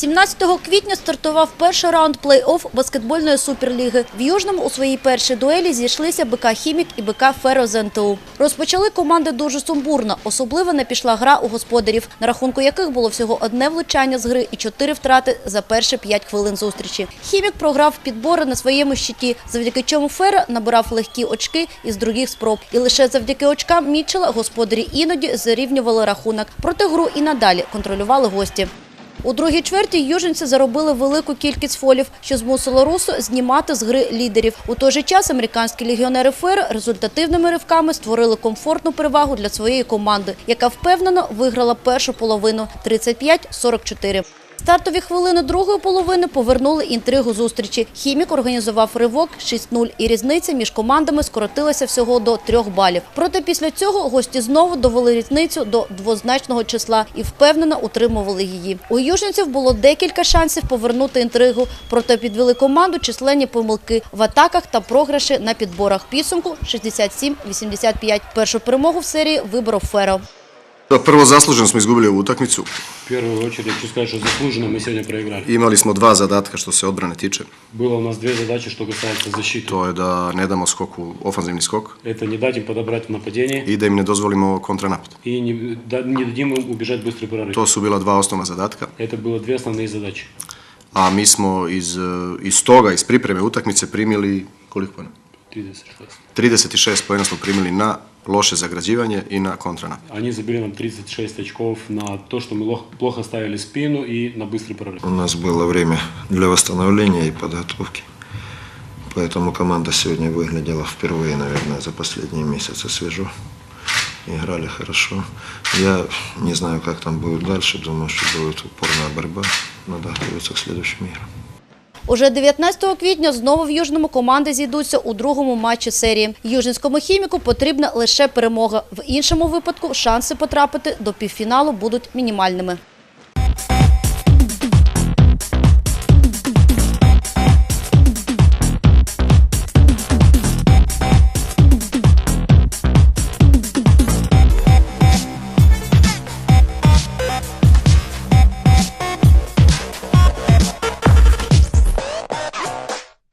17 квітня стартував перший раунд плей-офф баскетбольної суперліги. В Южному у своїй першій дуелі зійшлися БК «Хімік» і БК «Феро ЗНТУ». Розпочали команди дуже сумбурно. Особливо не пішла гра у господарів, на рахунку яких було всього одне влучання з гри і чотири втрати за перші п'ять хвилин зустрічі. «Хімік» програв підбори на своєму щиті, завдяки чому «Феро» набирав легкі очки із других спроб. І лише завдяки очкам Мітчела господарі іноді зарівнювали рахунок. Проте гру і надалі контролювали гості. У другій чверті южинці заробили велику кількість фолів, що змусило Русу знімати з гри лідерів. У той же час американські легіонери ФР результативними ривками створили комфортну перевагу для своєї команди, яка впевнено виграла першу половину 35-44. Стартові хвилини другої половини повернули інтригу зустрічі. Хімік організував ривок 6-0 і різниця між командами скоротилася всього до трьох балів. Проте після цього гості знову довели різницю до двозначного числа і впевнено утримували її. У южниців було декілька шансів повернути інтригу, проте підвели команду численні помилки в атаках та програші на підборах. Підсумку 67-85. Першу перемогу в серії виборов Феро. Prvo zasluženo smo izgubili ovu utakmicu. В первую очередь хочу сказать, что заслуженно мы сегодня проиграли. Imali smo dva zadatka što se odbrane tiče. Было у нас две задачи, что касается защиты. To je da ne damo skoku, ofanzivni skok Это не дать им подобрать в нападении i da im ne dozvolimo kontranapad. и не, да- не дадим им убежать быстрый прорыв. To su bila dva osnovna zadatka. Это было две основные задачи. A mi smo iz, eh, iz toga, iz pripreme utakmice primili koliko pojena? 36. 36 pojena smo primili na loše zagrađivanje i na kontranapad. Они забили нам 36 очков на то, что мы лох- плохо ставили спину и на быстрый прорыв. У нас было время для восстановления и подготовки. Поэтому команда сегодня выглядела впервые, наверное, за последние месяцы свежо. Играли хорошо. Я не знаю, как там будет дальше. Думаю, что будет упорная борьба. Надо готовиться к следующим играм. Уже 19 квітня знову в Южному команди зійдуться у другому матчі серії. Южинському хіміку потрібна лише перемога. В іншому випадку шанси потрапити до півфіналу будуть мінімальними.